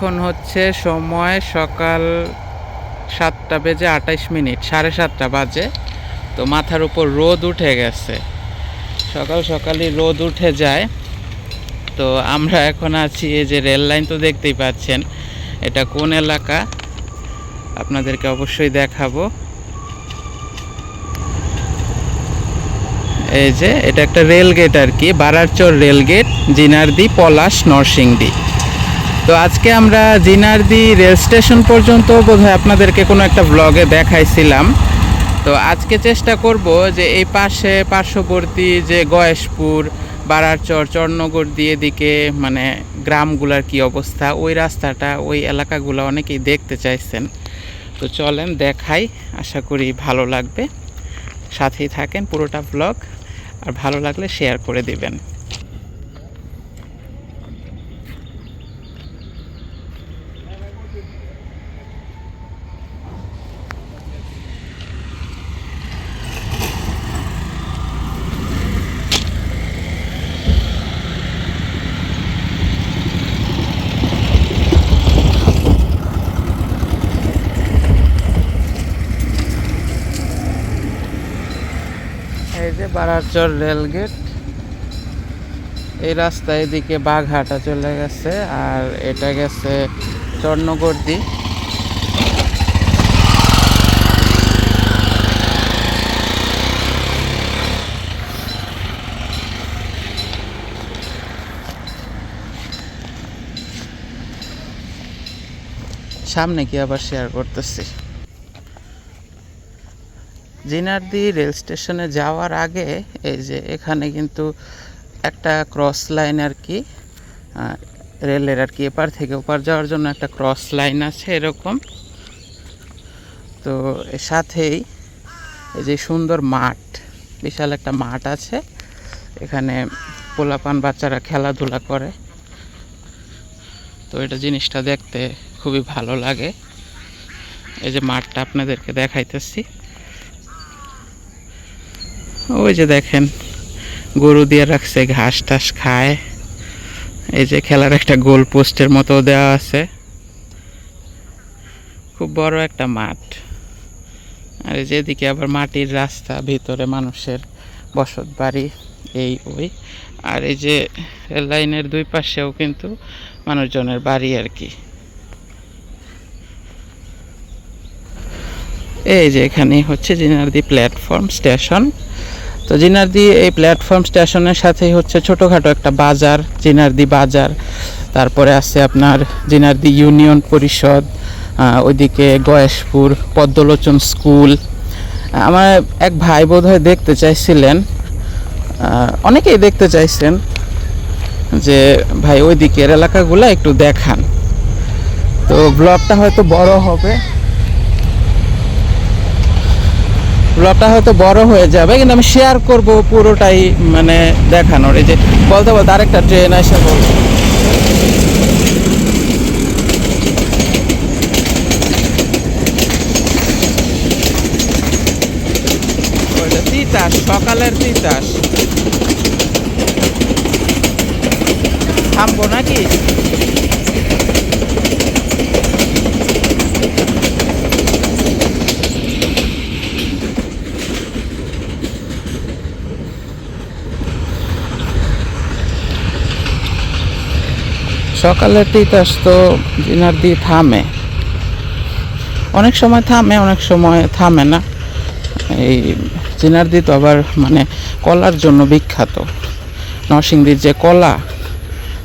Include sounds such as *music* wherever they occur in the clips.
এখন হচ্ছে সময় সকাল সাতটা বেজে আঠাইশ মিনিট, সাড়ে সাতটা বাজে। তো মাথার উপর রোদ উঠে গেছে। সকাল সকালই রোদ উঠে যায়। তো আমরা এখন আছি, এই যে রেল লাইন তো দেখতেই পাচ্ছেন, এটা কোন এলাকা? আপনাদেরকে অবশ্যই দেখাবো। এই যে, এটা একটা রেল গেট আর কি, বারারচর রেল গেট, জিনারদি, পলাশ, নরসিংদী। তো আজকে আমরা জিনারদি রেল স্টেশন পর্যন্ত বোধহয় আপনাদেরকে কোনো একটা ব্লগে দেখাইছিলাম। তো আজকে চেষ্টা করব যে এই পাশে পার্শ্ববর্তী যে গয়েশপুর, বারারচর চরনগর দিয়ে দিকে মানে গ্রামগুলার কি অবস্থা, ওই রাস্তাটা, ওই এলাকাগুলো অনেকেই দেখতে চাইছেন। তো চলেন দেখাই, আশা করি ভালো লাগবে। সাথেই থাকেন পুরোটা ব্লগ আর ভালো লাগলে শেয়ার করে দিবেন। বারারচর রেলগেট এই রাস্তা এদিকে বাঘহাটা চলে গেছে আর এটা গেছে চর্ণগর্দি। সামনে কি আবার শেয়ার করতেছি? জিনারদি রেল স্টেশনে যাওয়ার আগে এই যে এখানে কিন্তু একটা ক্রস লাইন আর কি রেলের আর কি এপার থেকে ওপার যাওয়ার জন্য একটা ক্রস লাইন আছে এরকম। তো এর সাথেই এই যে সুন্দর মাঠ, বিশাল একটা মাঠ আছে। এখানে পোলাপান বাচ্চারা খেলাধুলা করে। তো এটা জিনিসটা দেখতে খুবই ভালো লাগে। এই যে মাঠটা আপনাদেরকে দেখাইতেছি। ওই যে দেখেন, গরু দিয়ে রাখছে, ঘাস টাস খায়। এই যে খেলার একটা গোল পোস্টের মতো দেওয়া আছে। খুব বড় একটা মাঠ। আর এই যেদিকে আবার মাটির রাস্তা, ভিতরে মানুষের বসত বাড়ি, এই ওই। আর এই যে রেল লাইনের দুই পাশেও কিন্তু মানুষজনের বাড়ি আর কি। এই যে এখানে হচ্ছে জিনারদি প্ল্যাটফর্ম স্টেশন। তো জিনারদি এই প্ল্যাটফর্ম স্টেশনের সাথেই হচ্ছে ছোটোখাটো একটা বাজার জিনারদি বাজার। তারপরে আছে আপনার জিনারদি ইউনিয়ন পরিষদ ওইদিকে গয়েশপুর, পদ্মলোচন স্কুল। আমার এক ভাই বোধহয় দেখতে চাইছিলেন অনেকেই দেখতে চাইছেন যে, ভাই ওই দিকের এলাকাগুলো একটু দেখান। তো ব্লগটা হয়তো বড় হবে। ব্লগটা হয়তো বড় হয়ে যাবে, কিন্তু আমি শেয়ার করব পুরোটাই মানে দেখানোর। এই যে বলতে বলতে আরেকটা ট্রেন এসে বল ওইটা তিতাস, সকালের তিতাস। থামবো নাকি? সকালের তিতাস তো ডিনার দিয়ে থামে। অনেক সময় থামে, অনেক সময় থামে না। এই জিনারদি তো আবার মানে কলার জন্য বিখ্যাত। নরসিংদীর যে কলা,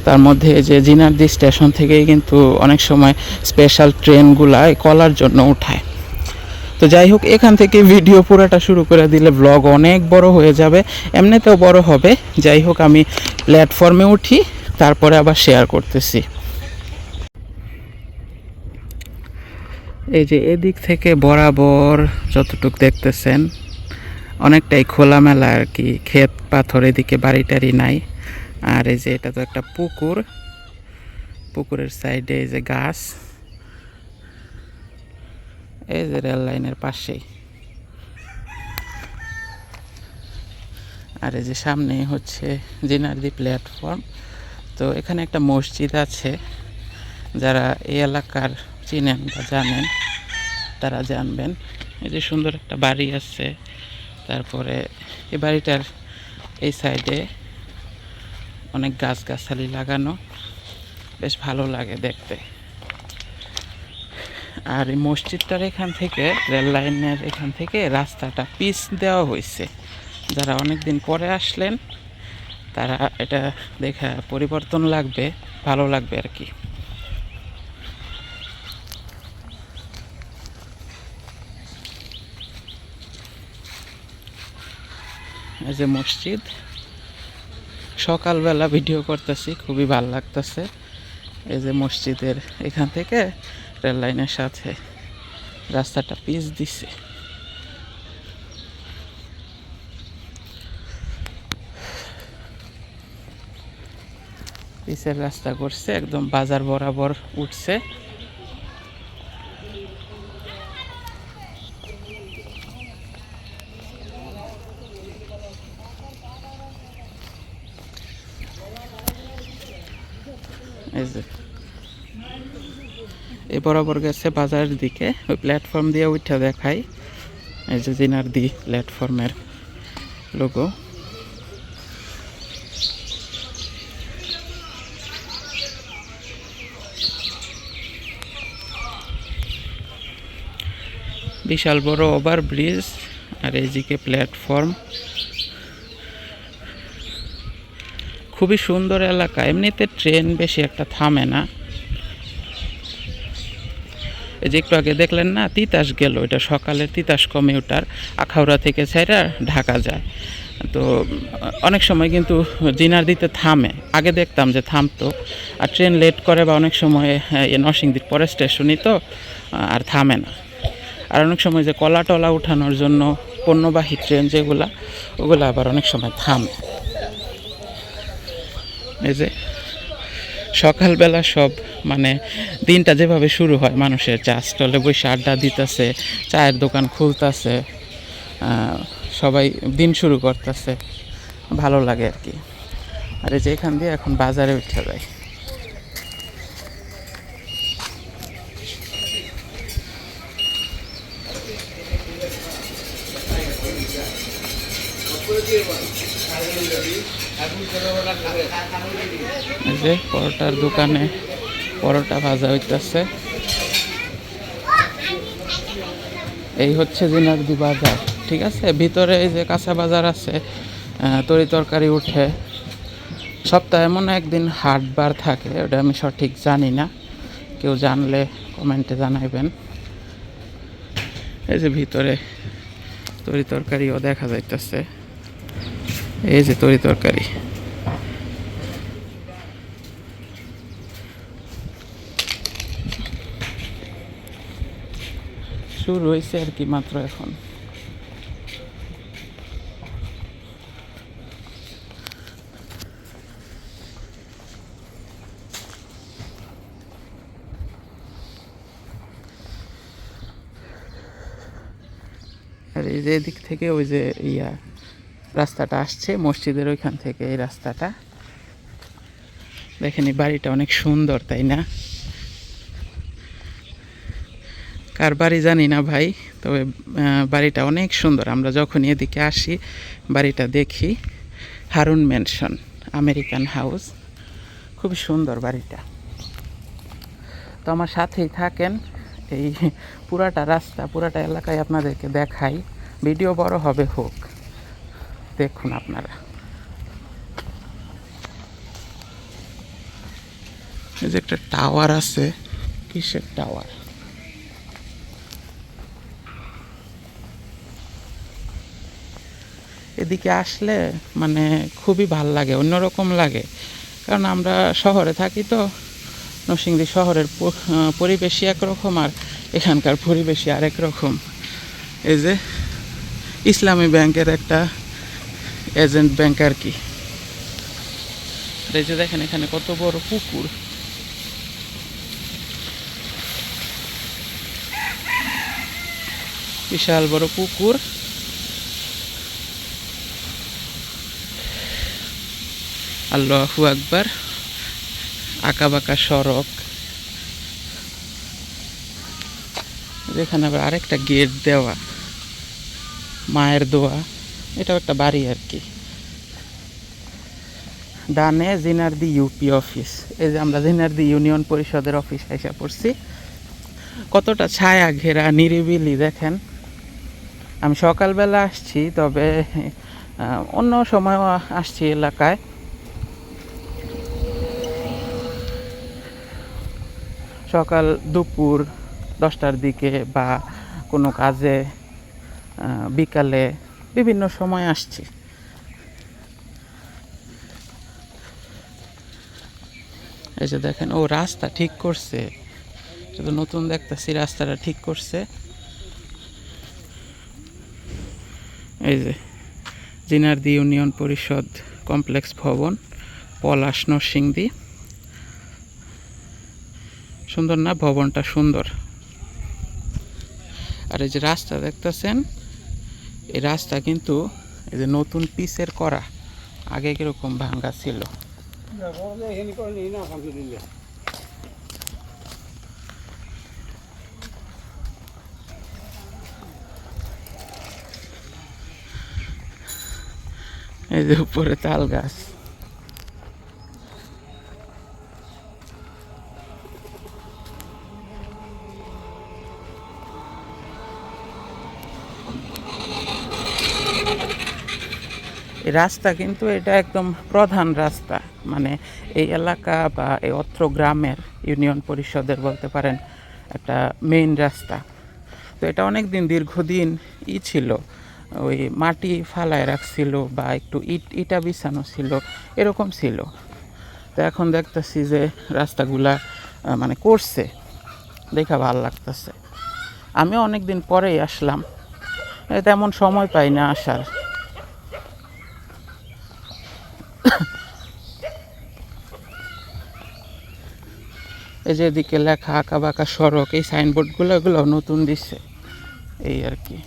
তার মধ্যে যে জিনারদি স্টেশন থেকেই কিন্তু অনেক সময় স্পেশাল ট্রেনগুলা কলার জন্য উঠায়। তো যাই হোক, এখান থেকে ভিডিও পুরোটা শুরু করে দিলে ব্লগ অনেক বড় হয়ে যাবে, এমনিতেও বড় হবে। যাই হোক, আমি প্ল্যাটফর্মে উঠি। তারপরে আবার শেয়ার করতেছি। এই যে এদিক থেকে বরাবর যতটুক দেখতেছেন, অনেকটাই খোলামেলা আর কি, ক্ষেত পাথর এদিকে বাড়ি টাড়ি নাই। আর এই যে এটা তো একটা পুকুর, পুকুরের সাইডে এই যে গাছ। এই যে রেল লাইনের পাশেই। আর এই যে সামনে হচ্ছে জিনারদি প্ল্যাটফর্ম তো এখানে একটা মসজিদ আছে। যারা এই এলাকার চিনেন বা জানেন, তারা জানবেন। এই যে সুন্দর একটা বাড়ি আছে। তারপরে এই বাড়িটার এই সাইডে অনেক গাছগাছালি লাগানো। বেশ ভালো লাগে দেখতে। আর এই মসজিদটার এখান থেকে, রেল লাইনের এখান থেকে রাস্তাটা পিচ দেওয়া হয়েছে। যারা অনেক দিন পরে আসলেন তারা এটা দেখা পরিবর্তন লাগবে, ভালো লাগবে আর কি। যে মসজিদ, সকালবেলা ভিডিও করতেছি, খুবই ভালো লাগতেছে। এই যে মসজিদের এখান থেকে রেল লাইনের সাথে রাস্তাটা পিচ দিছে। পিচের রাস্তা করছে, একদম বাজার বরাবর উঠছে। এই যে। বরাবর গেছে বাজারের দিকে, ওই প্ল্যাটফর্ম দিয়ে উঠে দেখাই। এই যে জিনার দি প্ল্যাটফর্মের লোগো বিশাল বড় ওভার ব্রিজ আর এইদিকে প্ল্যাটফর্ম। খুবই সুন্দর এলাকা। এমনিতে ট্রেন বেশি একটা থামে না। এই যে একটু আগে দেখলেন না, তিতাস গেল এটা সকালের তিতাস কমিউটার, আখাউড়া থেকে ছাইরা ঢাকা যায়। তো অনেক সময় কিন্তু জিনার দিতে থামে। আগে দেখতাম যে থামতো। আর ট্রেন লেট করে বা অনেক সময় নরসিংদীর পরে স্টেশনই তো, আর থামে না। আর অনেক সময় যে কলা টলা উঠানোর জন্য পণ্যবাহী ট্রেন যেগুলা, ওগুলো আবার অনেক সময় থামে। এই যে সকালবেলা সব মানে দিনটা যেভাবে শুরু হয়, মানুষের চা স্টলে বসে আড্ডা দিতেছে, চায়ের দোকান খুলতেছে সবাই দিন শুরু করতেছে। ভালো লাগে আর কি। আর এই যে এখান দিয়ে এখন বাজারে উঠে যায় যে পরোটার দোকানে পরোটা ভাজা হইতেছে। এই হচ্ছে জিনারদি বাজার, ঠিক আছে? ভিতরে এই যে কাঁচা বাজার আছে তরি তরকারি উঠে। সপ্তাহে এমন একদিন হাটবার থাকে, ওটা আমি সঠিক জানি না। কেউ জানলে কমেন্টে জানাইবেন। এই যে ভিতরে তরি তরকারিও দেখা যাইতেছে। এই যে তরি তরকারি। শুরু হয়েছে আর কি মাত্র এখন। আর এই যে এদিক থেকে ওই যে ইয়া রাস্তাটা আসছে, মসজিদের ওইখান থেকে এই রাস্তাটা। দেখেন বাড়িটা অনেক সুন্দর, তাই না? কার বাড়ি জানি না ভাই, তবে বাড়িটা অনেক সুন্দর। আমরা যখন এদিকে আসি, বাড়িটা দেখি। Harun mansion, American house. খুবই সুন্দর বাড়িটা। তো আমার সাথেই থাকেন, এই পুরাটা রাস্তা, পুরাটা এলাকায় আপনাদেরকে দেখাই। ভিডিও বড় হবে, হোক। দেখুন আপনারা। এই যে একটা টাওয়ার আছে, কিসের টাওয়ার? এদিকে আসলে মানে খুবই ভালো লাগে, অন্যরকম লাগে। কারণ আমরা শহরে থাকি তো, নরসিংদী শহরের পরিবেশই একরকম আর এখানকার পরিবেশই আরেক রকম। এই যে ইসলামী ব্যাংকের একটা এজেন্ট ব্যাংক আর কি। এই যে দেখেন এখানে কত বড় পুকুর। বিশাল বড় পুকুর। আল্লাহু আকবার। আঁকা বাঁকা সড়ক। যেখানে আবার আরেকটা গেট দেওয়া। মায়ের দোয়া। এটাও একটা বাড়ি আর কি। ডানে জিনারদি ইউপি অফিস। এই যে আমরা জিনারদি ইউনিয়ন পরিষদের অফিস এসে পড়ছি। কতটা ছায়া ঘেরা, নিরিবিলি, দেখেন। আমি সকালবেলা আসছি, তবে অন্য সময়ও আসছি এলাকায়। সকাল দুপুর দশটার দিকে বা কোনো কাজে বিকালে বিভিন্ন সময় আসছি। এই যে দেখেন, ও রাস্তা ঠিক করছে। তো নতুন দেখতেছি রাস্তাটা ঠিক করছে। এই যে জিনারদি ইউনিয়ন পরিষদ কমপ্লেক্স ভবন, পলাশ নরসিংদী। সুন্দর না? ভবনটা সুন্দর। আর এই যে রাস্তা দেখতেছেন এই রাস্তা কিন্তু এই যে নতুন পিসের করা, আগে কীরকম ভাঙ্গা ছিল? এই যে উপরে তাল গাছ। রাস্তা কিন্তু এটা একদম প্রধান রাস্তা। মানে এই এলাকা বা এই অত্র গ্রামের ইউনিয়ন পরিষদের বলতে পারেন একটা মেইন রাস্তা। তো এটা অনেক দিন দীর্ঘদিন ই ছিল। ওই মাটি ফালায় রাখছিল বা একটু ইট, ইটা বিছানো ছিল, এরকম ছিল। তো এখন দেখতেছি যে রাস্তাগুলা মানে করছে। দেখা ভালো লাগতেছে। আমিও অনেক দিন পরেই আসলাম। তেমন সময় পাই না আসার। *laughs* এই যে এদিকে লেখা আঁকা বাঁকা সড়ক, এই সাইনবোর্ডগুলো এগুলো নতুন দিচ্ছে এই আর কি।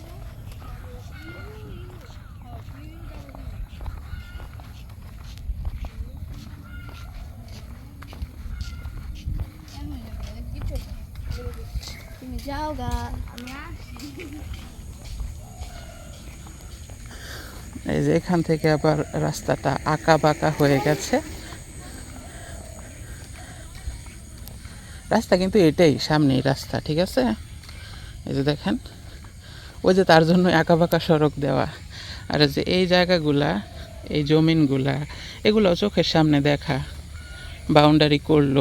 যাও গা আমি এই যে এখান থেকে আবার রাস্তাটা আঁকা বাঁকা হয়ে গেছে। রাস্তা কিন্তু এটাই, সামনেই রাস্তা, ঠিক আছে? এই যে দেখেন, ওই যে তার জন্য আঁকা বাঁকা সড়ক দেওয়া। আর যে এই জায়গাগুলা, এই জমিনগুলা এগুলো চোখের সামনে দেখা। বাউন্ডারি করল,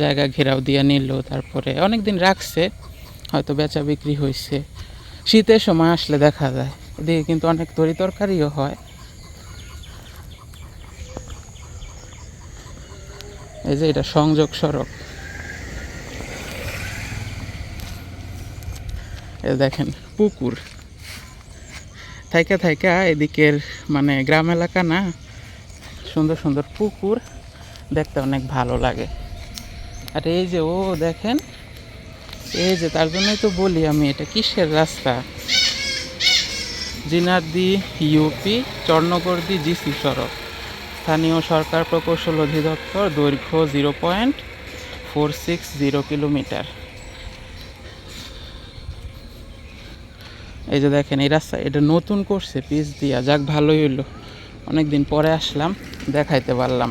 জায়গা ঘেরাও দিয়ে নিল, তারপরে অনেক দিন রাখছে, হয়তো বেচা বিক্রি হয়েছে শীতের সময় আসলে দেখা যায়। এদিকে কিন্তু অনেক তরি তরকারিও হয়। এই যে এটা সংযোগ সড়ক। দেখেন, পুকুর। থাইকা থাইকা এদিকের মানে গ্রাম এলাকা না, সুন্দর সুন্দর পুকুর, দেখতে অনেক ভালো লাগে। আর এই যে ও দেখেন, এই যে তার জন্যই তো বলি আমি, এটা কিসের রাস্তা? জিনারদি ইউপি চর্ণগর্দি জিসি সড়ক। স্থানীয় সরকার প্রকৌশল অধিদপ্তর দৈর্ঘ্য zero point four six zero kilometre. এই যে দেখেন, এই রাস্তা, এটা নতুন করছে, পিচ দিয়া। যাক, ভালোই হইল। অনেক দিন পরে আসলাম, দেখাইতে পারলাম।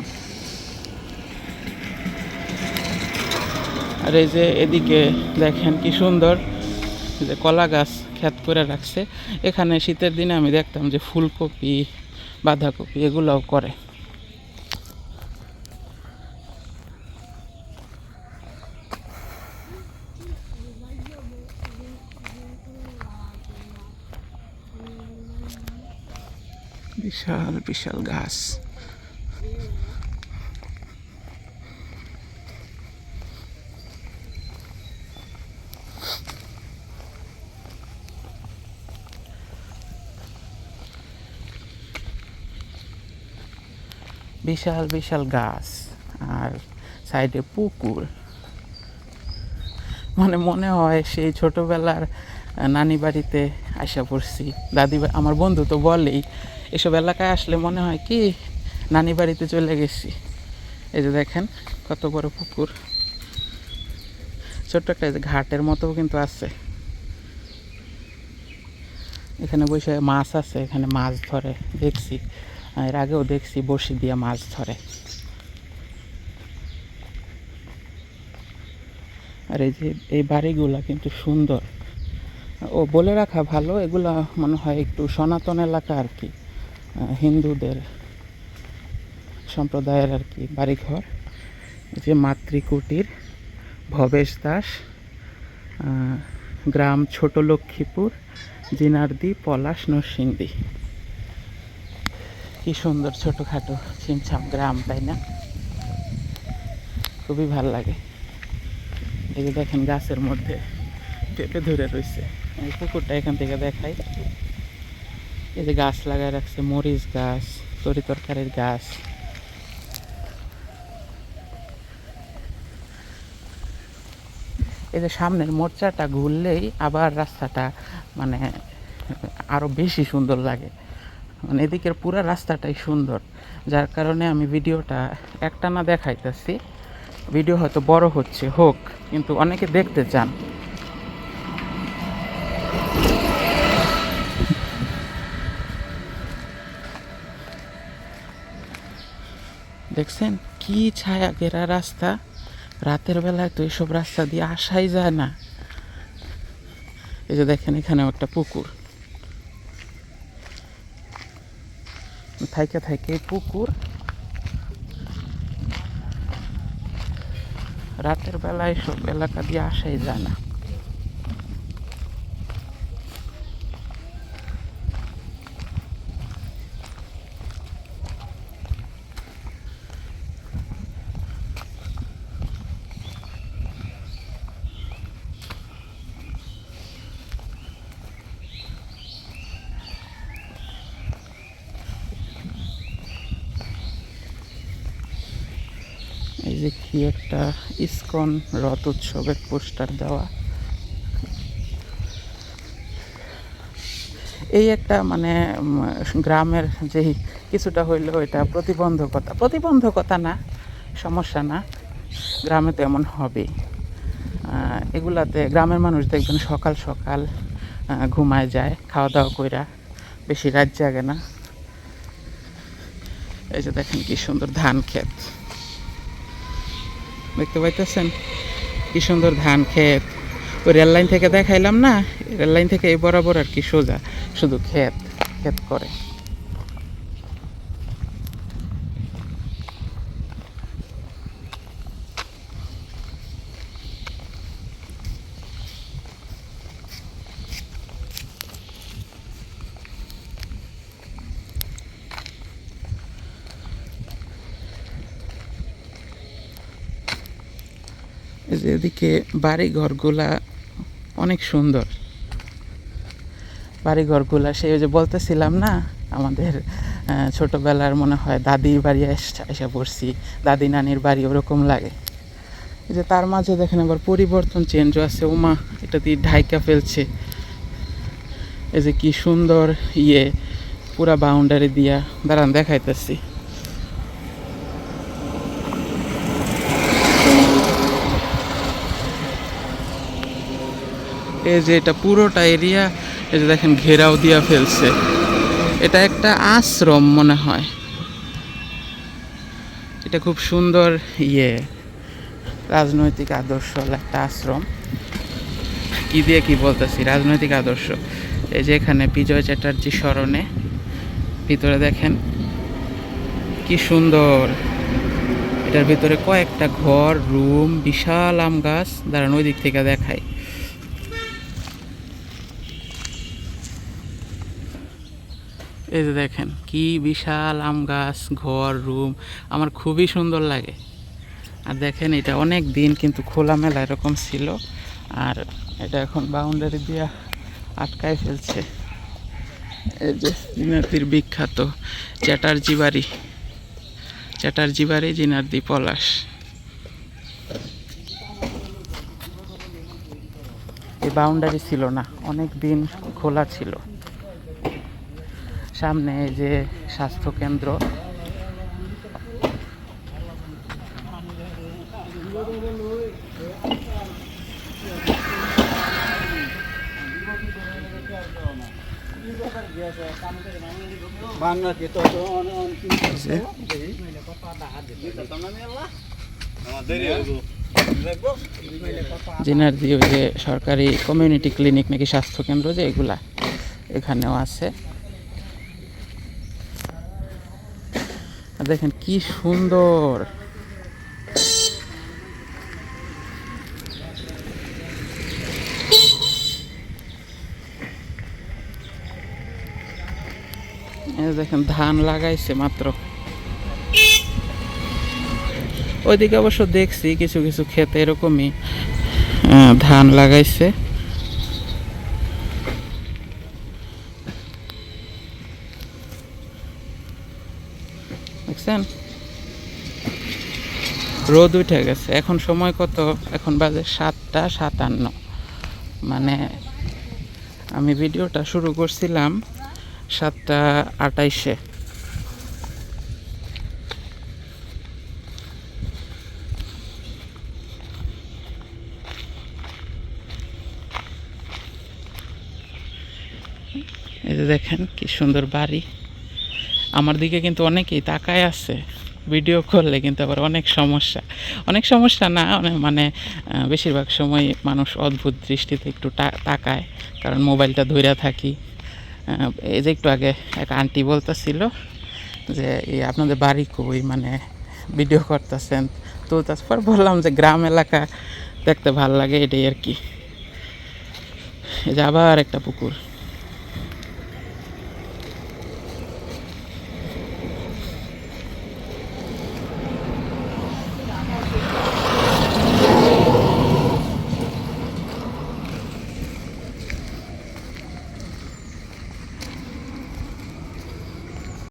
আর এই যে এদিকে দেখেন কি সুন্দর, যে কলা গাছ। ক্ষেত করে রাখছে। এখানে শীতের দিনে আমি দেখতাম যে ফুলকপি, বাঁধাকপি এগুলোও করে। বিশাল বিশাল গাছ। বিশাল বিশাল গাছ আর সাইডে পুকুর। মানে মনে হয় সেই ছোটবেলার নানি বাড়িতে আসা পড়ছি। দাদি আমার বন্ধু তো বলেই, এসব এলাকায় আসলে মনে হয় কি, নানি বাড়িতে চলে গেছি। এই যে দেখেন, কত বড় পুকুর। ছোট্ট একটা ঘাটের মতো কিন্তু আছে। এখানে বসে মাছ আছে, এখানে মাছ ধরে, দেখছি। এর আগেও দেখছি বসি দিয়ে মাছ ধরে। আর এই যে, এই বাড়িগুলা কিন্তু সুন্দর। ও বলে রাখা ভালো, এগুলা মনে হয় একটু সনাতন এলাকা আর কি হিন্দুদের সম্প্রদায়ের আর কি বাড়িঘর। যে মাতৃকুটির, ভবেশ দাস গ্রাম ছোট লক্ষ্মীপুর, জিনারদি, পলাশ, নরসিংদী। কি সুন্দর ছোটোখাটো ছিমছাম গ্রাম, তাই না? খুবই ভালো লাগে। এই যে দেখেন গাছের মধ্যে পেঁপে ধরে রয়েছে এই পুকুরটা এখান থেকে দেখাই। এই যে গাছ লাগায় রাখছে, মরিচ গাছ, তরি তরকারির গাছ। এই যে সামনের মোর্চাটা ঘুরলেই আবার রাস্তাটা মানে আরও বেশি সুন্দর লাগে। মানে এদিকের পুরো রাস্তাটাই সুন্দর। যার কারণে আমি ভিডিওটা একটানা দেখাইতেছি। ভিডিও হয়তো বড় হচ্ছে, হোক, কিন্তু অনেকে দেখতে চান। দেখছেন? কি ছায়া ঘেরা রাস্তা। রাতের বেলায় তো এইসব রাস্তা দিয়ে আসাই যায় না। এই যে দেখেন, এখানেও একটা পুকুর। থাইকে থাইকে পুকুর। রাতের বেলায় সব এলাকা দিয়ে আসাই যায় না এই যে কি একটা ইস্কন রথ উৎসবের পোস্টার দেওয়া। এই একটা মানে গ্রামের যেই কিছুটা হইল এটা প্রতিবন্ধকতা। প্রতিবন্ধকতা না, সমস্যা না, গ্রামে তো এমন হবে এগুলাতে গ্রামের মানুষ দেখবেন সকাল সকাল ঘুমায় যায় খাওয়া দাওয়া কইরা, বেশি রাত জাগে না। এই যে দেখেন কি সুন্দর ধান ক্ষেত। দেখতে পাইতেছেন? কি সুন্দর ধান ক্ষেত। ওই রেল লাইন থেকে দেখাইলাম না? রেল লাইন থেকে এই বরাবর আর কি সোজা। শুধু ক্ষেত ক্ষেত করে। এদিকে বাড়ি ঘরগুলা অনেক সুন্দর। বাড়ি ঘরগুলা সেই যে বলতেছিলাম না, আমাদের ছোটবেলার মনে হয় দাদির বাড়ি এস- পড়ছি, দাদি নানির বাড়ি ওরকম লাগে। যে তার মাঝে দেখেন আবার পরিবর্তন চেঞ্জও আছে ওমা এটা দিয়ে ঢাইকা ফেলছে। এই যে কি সুন্দর ইয়ে পুরা বাউন্ডারি দিয়া, দাঁড়ান দেখাইতেছি। এই যে এটা পুরোটা এরিয়া, এই যে দেখেন ঘেরাও দিয়া ফেলছে। এটা একটা আশ্রম মনে হয়। এটা খুব সুন্দর ইয়ে রাজনৈতিক আদর্শ একটা আশ্রম। কি দিয়ে কি বলতেছি? রাজনৈতিক আদর্শ। এই যে এখানে বিজয় চ্যাটার্জি স্মরণে, ভিতরে দেখেন কি সুন্দর। এটার ভিতরে কয়েকটা ঘর, রুম, বিশাল আম গাছ, দাঁড়ান ওই দিক থেকে দেখায় এই যে দেখেন, কি বিশাল আম গাছ, ঘর, রুম, আমার খুবই সুন্দর লাগে। আর দেখেন, এটা অনেক দিন কিন্তু খোলামেলা এরকম ছিল, আর এটা এখন বাউন্ডারি দিয়ে আটকায় ফেলছে। এই যে জিনার্দির বিখ্যাত চ্যাটার্জি বাড়ি চ্যাটার্জি বাড়ি জিনার্দি পলাশ। এই বাউন্ডারি ছিল না, অনেক দিন খোলা ছিল। সামনে যে স্বাস্থ্য কেন্দ্র। জিনার দিয়ে যে সরকারি কমিউনিটি ক্লিনিক নাকি স্বাস্থ্য কেন্দ্র যে এগুলা এখানেও আছে। দেখেন কি সুন্দর। দেখেন ধান লাগাইছে মাত্র। ওইদিকে অবশ্য দেখছি কিছু কিছু ক্ষেতে এরকমই ধান লাগাইছে। দেখছেন? রোদ উঠে গেছে। এখন সময় কত? এখন বাজে সাতটা, সাতান্ন। মানে আমি ভিডিওটা শুরু করছিলাম সাতটা আটাইশে। এই যে দেখেন কি সুন্দর বাড়ি। আমার দিকে কিন্তু অনেকেই তাকায় আছে ভিডিও করলে কিন্তু আবার অনেক সমস্যা। অনেক সমস্যা না মানে বেশিরভাগ সময় মানুষ অদ্ভুত দৃষ্টিতে একটু তাকায়, কারণ মোবাইলটা ধইরা থাকি। এই যে একটু আগে এক আন্টি বলতেছিল যে আপনাদের বাড়ি কই? মানে ভিডিও করতেছেন তো তারপর বললাম যে, গ্রাম এলাকা, দেখতে ভালো লাগে এটাই আর কি। এই যে আবার একটা পুকুর।